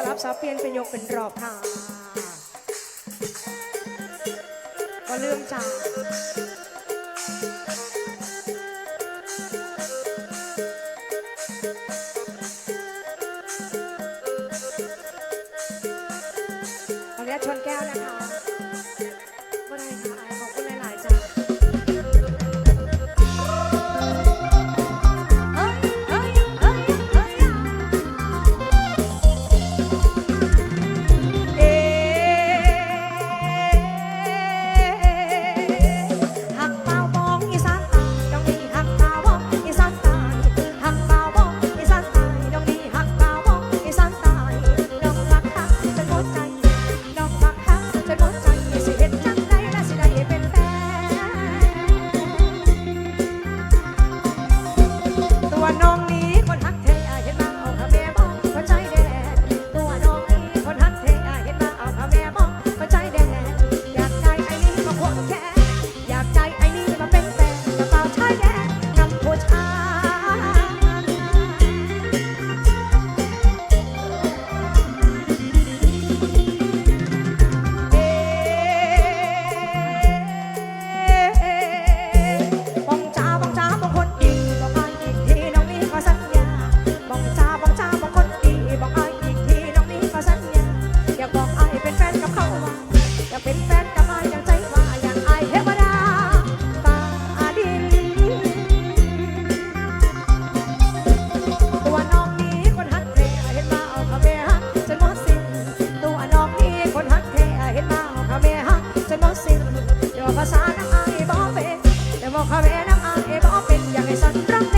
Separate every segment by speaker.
Speaker 1: สลับซับเปลี่ยนเป็นยกเป็นรอบค่ะก็เริ่มจา เอบอกเป็นอย่างให้ฉันรัก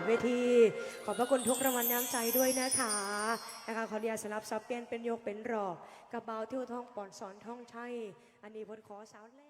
Speaker 1: งเวที ขอบพระคุณทุกรางวัลน้ำใจด้วยนะคะนะคะขอเดียสลับซับเปลี่ยนเป็นโยกเป็นรอกกระเบาเที่ยวท่องปอนสอนท่องชัยอันนี้พนขอสาวแรก